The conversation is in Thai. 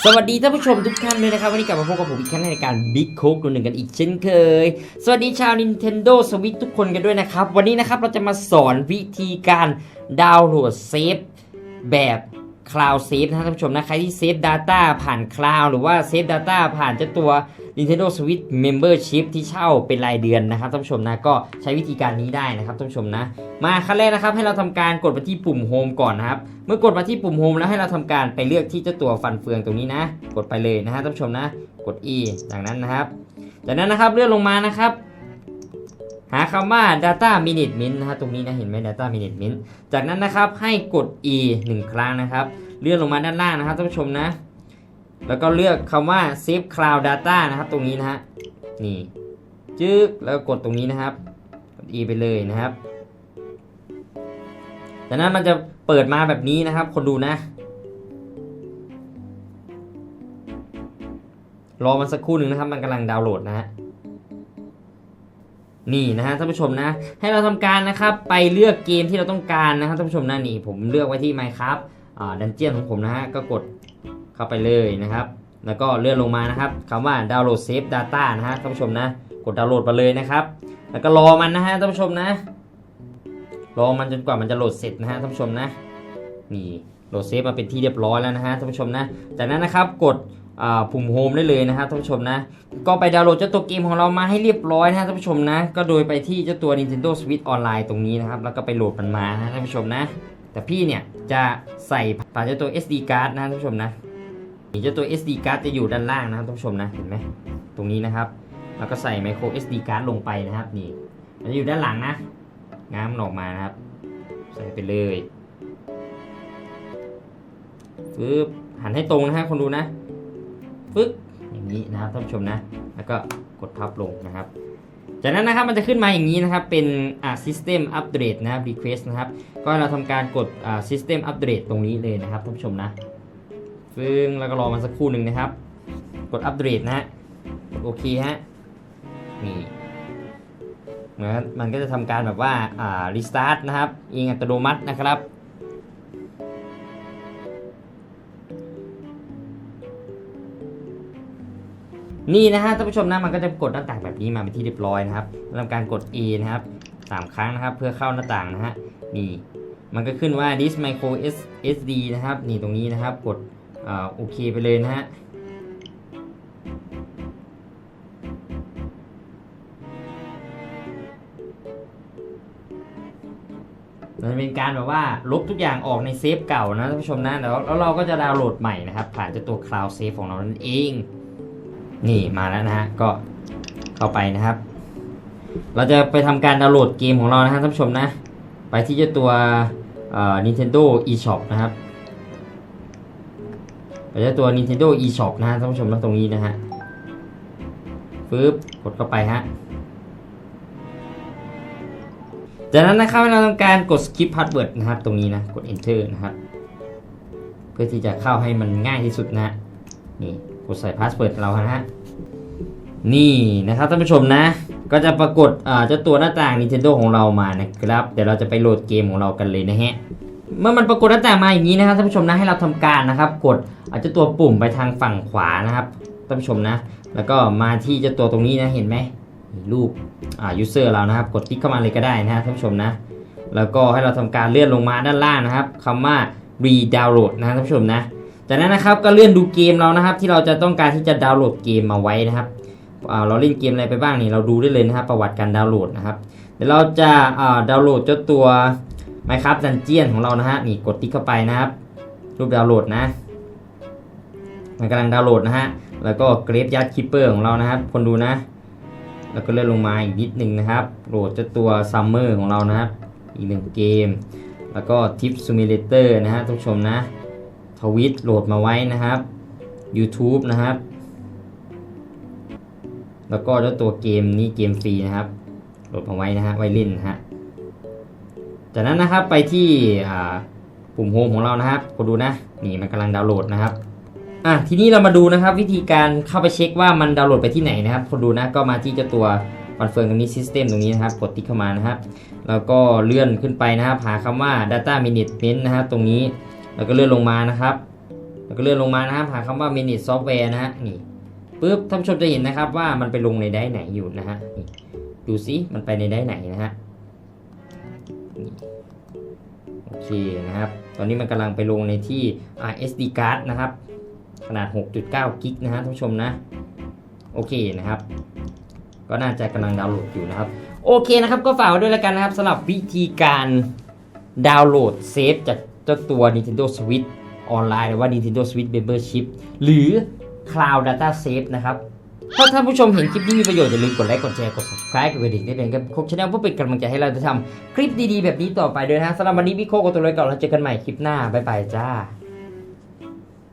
สวัสดีท่านผู้ชมทุกท่านเลยนะครับ วันนี้กลับมาพบกับผมอีกครั้งในรายการ Big c o k ตัวหนึ่งกันอีกเช่นเคย สวัสดีชาว Nintendo Switch ทุกคนกันด้วยนะครับ วันนี้นะครับเราจะมาสอนวิธีการดาวน์โหลดเซฟแบบ Cloud Save นะท่านผู้ชมนะ ใครที่เซฟ Data ผ่าน Cloud หรือว่าเซฟ Data ผ่านเจ้าตัว Nintendo Switch Membership ที่เช่าเป็นรายเดือนนะครับท่านผู้ชมนะก็ใช้วิธีการนี้ได้นะครับท่านผู้ชมนะมาขั้นแรกนะครับให้เราทำการกดไปที่ปุ่ม Home ก่อนนะครับเมื่อกดมาที่ปุ่ม Home แล้วให้เราทำการไปเลือกที่เจ้าตัวฟันเฟืองตรงนี้นะ กดไปเลยนะฮะท่านผู้ชมนะกด E จากนั้นนะครับ จากนั้นนะครับเลื่อนลงมานะครับหาคำว่า data minute min นะฮะตรงนี้นะเห็นไหม data minute min จากนั้นนะครับให้กด E 1 ครั้งนะครับ เลื่อนลงมาด้านล่างนะครับท่านผู้ชมนะ แล้วก็เลือกคำว่า save cloud data นะครับ ตรงนี้นะฮะนี่จึ๊กแล้วกดตรงนี้นะครับกด E ไปเลยนะครับจากนั้นมันจะเปิดมาแบบนี้นะครับ คนดูนะรอมันสักครู่หนึ่งนะครับ มันกำลังดาวน์โหลดนะฮะนี่นะฮะท่านผู้ชมนะ ให้เราทำการนะครับไปเลือกเกมที่เราต้องการนะครับท่านผู้ชมนะนี่ผมเลือกไว้ที่ Minecraft ดันเจียนของผมนะฮะก็กด เข้าไปเลยนะครับ แล้วก็เลื่อนลงมานะครับคำว่าดาวน์โหลดเซฟ Data นะฮะท่านผู้ชมนะ กดดาวน์โหลดมาเลยนะครับ แล้วก็รอมันนะฮะท่านผู้ชมนะ รอมันจนกว่ามันจะโหลดเสร็จนะฮะท่านผู้ชมนะ นี่โหลดเซฟมาเป็นที่เรียบร้อยแล้วนะฮะท่านผู้ชมนะ จากนั้นนะครับกดปุ่มโฮมได้เลยนะครับท่านผู้ชมนะ ก็ไปดาวน์โหลดเจ้าตัวเกมของเรามาให้เรียบร้อยนะฮะท่านผู้ชมนะ ก็โดยไปที่เจ้าตัว Nintendo Switch Online ตรงนี้นะครับ แล้วก็ไปโหลดมันมานะท่านผู้ชมนะ แต่พี่เนี่ยจะใส่ผ่านเจ้าตัว SD card นะท่านผู้ชมนะ เจ้าตัว SD card จะอยู่ด้านล่างนะครับท่านผู้ชมนะเห็นไหมตรงนี้นะครับ แล้วก็ใส่ micro SD card ลงไปนะครับนี่มันจะอยู่ด้านหลังนะง้ามออกมานะครับ ใส่ไปเลยปึ๊บหันให้ตรงนะฮะคนดูนะปึ๊บอย่างนี้นะครับท่านผู้ชมนะ แล้วก็กดพับลงนะครับ จากนั้นนะครับมันจะขึ้นมาอย่างนี้นะครับเป็นอ่า system update นะครับ request นะครับ ก็เราทำการกดอ่า system update ตรงนี้เลยนะครับท่านผู้ชมนะ ซึ่งแล้วก็รอมาสักครู่หนึ่งนะครับ กด update นะฮะกดโอเคฮะนี่เหมือนมันก็จะทำการแบบว่าอ่ารีสตาร์ทนะครับเองอัตโนมัตินะครับนี่นะฮะท่านผู้ชมนะมันก็จะกดหน้าต่างแบบนี้มาเป็นที่เรียบร้อยนะครับทำการกด A นะครับสามครั้งนะครับเพื่อเข้าหน้าต่างนะฮะนี่มันก็ขึ้นว่า this micro SD นะครับนี่ตรงนี้นะครับกด อ่าโอเคไปเลยนะฮะมันเป็นการแบบว่าลบทุกอย่างออกในเซฟเก่านะท่านผู้ชมนะแล้วแล้วเราก็จะดาวน์โหลดใหม่นะครับ ผ่านเจ้าตัว Cloud Save ของเรานั่นเอง นี่มาแล้วนะฮะก็เข้าไปนะครับ เราจะไปทำการดาวน์โหลดเกมของเรานะฮะท่านผู้ชมนะ ไปที่เจ้าตัว Nintendo eShop นะครับ ไปที่ตัว Nintendo eShop นะฮะท่านผู้ชมนะตรงนี้นะฮะปึ๊บกดเข้าไปฮะจากนั้นนะครับเราทำการกด skip password นะครับ ตรงนี้นะกด enter นะครับเพื่อที่จะเข้าให้มันง่ายที่สุดนะฮะนี่กดใส่ password เราฮะนี่นะครับท่านผู้ชมนะ ก็จะปรากฏอ่าเจ้าตัวหน้าต่าง Nintendo ของเรามานะครับ เดี๋ยวเราจะไปโหลดเกมของเรากันเลยนะฮะ เมื่อมันปรากฏหน้าต่างมาอย่างนี้นะครับท่านผู้ชมนะให้เราทำการนะครับ กดอาเจ้าตัวปุ่มไปทางฝั่งขวานะครับท่านผู้ชมนะ แล้วก็มาที่เจ้าตัวตรงนี้นะเห็นไหมรูปอ่า user เรานะครับ กดติ๊กเข้ามาเลยก็ได้นะฮะท่านผู้ชมนะ แล้วก็ให้เราทำการเลื่อนลงมาด้านล่างนะครับคำว่า re-download นะท่านผู้ชมนะจากนั้นนะครับก็เลื่อนดูเกมเรานะครับ ที่เราจะต้องการที่จะดาวน์โหลดเกมมาไว้นะครับเราเล่นเกมอะไรไปบ้างนี่เราดูได้เลยนะครับประวัติการดาวน์โหลดนะครับเดี๋ยวเราจะดาวน์โหลดเจ้าตัว Minecraft Dungeon ของเรานะฮะนี่กดติ๊กเข้าไปนะครับ รูปดาวน์โหลดนะ มันกำลังดาวน์โหลดนะฮะแล้วก็ Grave Yard Keeper ของเรานะครับ คนดูนะ แล้วก็เลื่อนลงมาอีกนิดหนึ่งนะครับโหลดเจ้าตัว Summer ของเรานะครับ อีกหนึ่งเกม แล้วก็ Tip Simulator นะฮะท่านผู้ชมนะทวิตโหลดมาไว้นะครับ YouTube นะครับ แล้วก็เจ้าตัวเกมนี้เกมฟรีนะครับ โหลดมาไว้นะฮะไว้เล่นนะฮะ จากนั้นนะครับไปที่ปุ่มโฮมของเรานะครับกดดูนะนี่มันกำลังดาวน์โหลดนะครับอะทีนี้เรามาดูนะครับ วิธีการเข้าไปเช็คว่ามันดาวน์โหลดไปที่ไหนนะครับคนดูนะก็มาที่เจ้าตัวคอนเฟิร์มตรงนี้ System ตรงนี้นะครับกดติ๊กเข้ามานะครับแล้วก็เลื่อนขึ้นไปนะครับหาคำว่า Data Management นะครับตรงนี้แล้วก็เลื่อนลงมานะครับแล้วก็เลื่อนลงมานะครับหาคำว่า manage software นะฮะนี่ปุ๊บท่านผู้ชมจะเห็นนะครับว่ามันไปลงในได้ไหนอยู่นะฮะดูซิมันไปในได้ไหนนะฮะ เคนะครับ ตอนนี้มันกำลังไปลงในที่ SD card นะครับ ขนาด 6.9 กิกนะฮะท่านผู้ชมนะ โอเคนะครับ ก็น่าจะกำลังดาวน์โหลดอยู่นะครับ โอเคนะครับ ก็ฝากด้วยแล้วกันนะครับสำหรับวิธีการดาวน์โหลดเซฟจากเจ้าตัว Nintendo Switch ออนไลน์หรือว่า Nintendo Switch Membership หรือ Cloud Data Save นะครับ ถ้าท่านผู้ชมเห็นคลิปนี้มีประโยชน์อย่าลืมกดไลค์กดแชร์กด subscribe กดกระดิ่งได้เป็นกับครบชาแนลเพื่อเป็นกำลังใจให้เราจะทำคลิปดีๆแบบนี้ต่อไปด้วยนะสำหรับวันนี้พี่โคกกับตัวเลยก่อนแล้วเจอกันใหม่คลิปหน้าบ๊ายบายจ้า